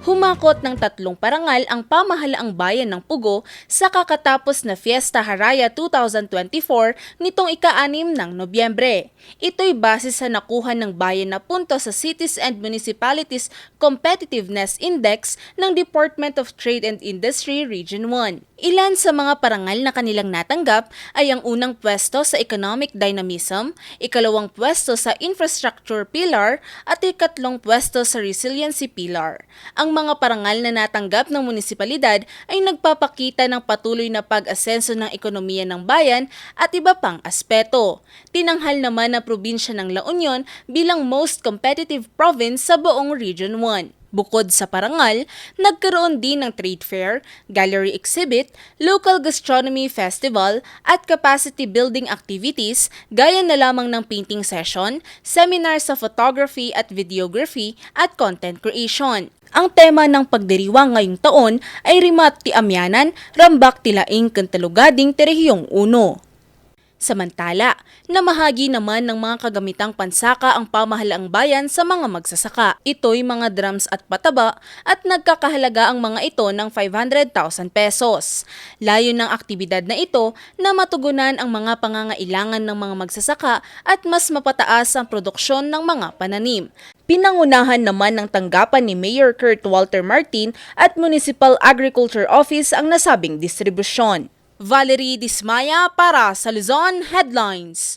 humakot ng tatlong parangal ang pamahalaang bayan ng Pugo sa kakatapos na Fiesta Haraya 2024 nitong ika-anim ng Nobyembre. Ito'y base sa nakuha ng bayan na punto sa Cities and Municipalities Competitiveness Index ng Department of Trade and Industry Region 1. Ilan sa mga parangal na kanilang natanggap ay ang unang pwesto sa Economic Dynamism, ikalawang pwesto sa Infrastructure Pillar at ikatlong pwesto sa Resiliency Pillar. Ang mga parangal na natanggap ng munisipalidad ay nagpapakita ng patuloy na pag-asenso ng ekonomiya ng bayan at iba pang aspeto. Tinanghal naman na probinsya ng La Union bilang most competitive province sa buong Region 1. Bukod sa parangal, nagkaroon din ng trade fair, gallery exhibit, local gastronomy festival at capacity building activities gaya na lamang ng painting session, seminar sa photography at videography at content creation. Ang tema ng pagdiriwang ngayong taon ay Rimat ti Amyanan, Rambak Tilaing Kantalugading Terehiyong Uno. Samantala, namahagi naman ng mga kagamitang pansaka ang pamahalaang bayan sa mga magsasaka. Ito'y mga drums at pataba at nagkakahalaga ang mga ito ng 500,000 pesos. Layo ng aktibidad na ito na matugunan ang mga pangangailangan ng mga magsasaka at mas mapataas ang produksyon ng mga pananim. Pinangunahan naman ng tanggapan ni Mayor Kurt Walter Martin at Municipal Agriculture Office ang nasabing distribusyon. Valerie Dismaya para sa Luzon Headlines.